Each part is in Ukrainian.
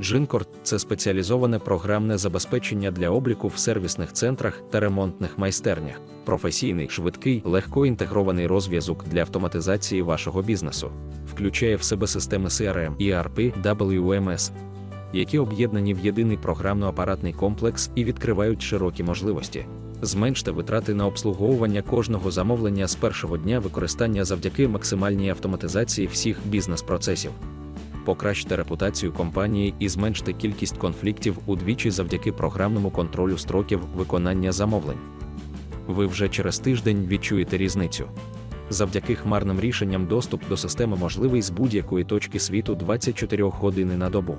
Джинкорд це спеціалізоване програмне забезпечення для обліку в сервісних центрах та ремонтних майстернях, професійний, швидкий, легко інтегрований розв'язок для автоматизації вашого бізнесу, включає в себе системи CRM, ERP, WMS, які об'єднані в єдиний програмно-апаратний комплекс і відкривають широкі можливості. Зменште витрати на обслуговування кожного замовлення з першого дня використання завдяки максимальній автоматизації всіх бізнес-процесів. Покращте репутацію компанії і зменште кількість конфліктів удвічі завдяки програмному контролю строків виконання замовлень. Ви вже через тиждень відчуєте різницю. Завдяки хмарним рішенням доступ до системи можливий з будь-якої точки світу 24 години на добу.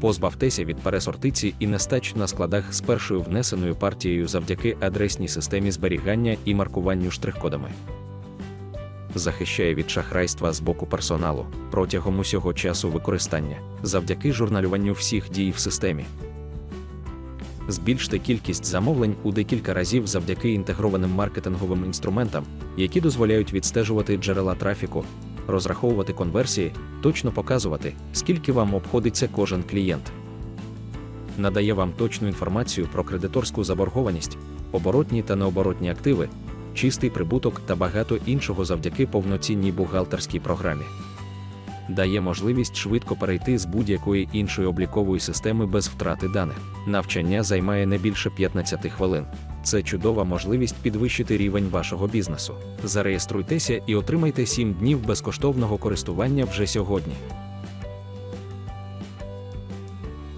Позбавтеся від пересортиці і нестач на складах з першою внесеною партією завдяки адресній системі зберігання і маркуванню штрих-кодами. Захищає від шахрайства з боку персоналу протягом усього часу використання завдяки журналюванню всіх дій в системі. Збільште кількість замовлень у декілька разів завдяки інтегрованим маркетинговим інструментам, які дозволяють відстежувати джерела трафіку, розраховувати конверсії, точно показувати, скільки вам обходиться кожен клієнт. Надає вам точну інформацію про кредиторську заборгованість, оборотні та необоротні активи, чистий прибуток та багато іншого завдяки повноцінній бухгалтерській програмі. Дає можливість швидко перейти з будь-якої іншої облікової системи без втрати даних. Навчання займає не більше 15 хвилин. Це чудова можливість підвищити рівень вашого бізнесу. Зареєструйтеся і отримайте 7 днів безкоштовного користування вже сьогодні.